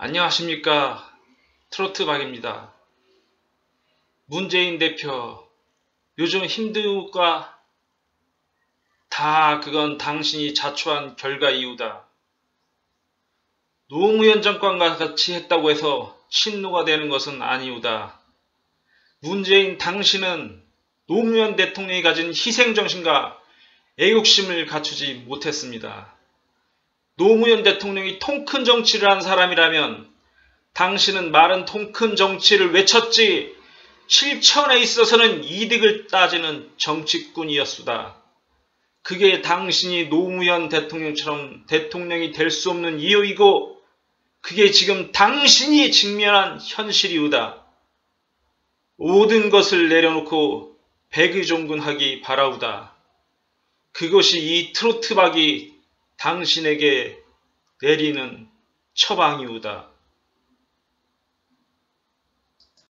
안녕하십니까 트로트박입니다. 문재인 대표 요즘 힘들까? 다 그건 당신이 자초한 결과 이유다. 노무현 정권과 같이 했다고 해서 친노가 되는 것은 아니오다. 문재인 당신은 노무현 대통령이 가진 희생정신과 애국심을 갖추지 못했습니다. 노무현 대통령이 통큰 정치를 한 사람이라면 당신은 말은 통큰 정치를 외쳤지 실천에 있어서는 이득을 따지는 정치꾼이었수다. 그게 당신이 노무현 대통령처럼 대통령이 될 수 없는 이유이고 그게 지금 당신이 직면한 현실이우다. 모든 것을 내려놓고 백의종군하기 바라우다. 그것이 이 트로트박이 당신에게 내리는 처방이우다.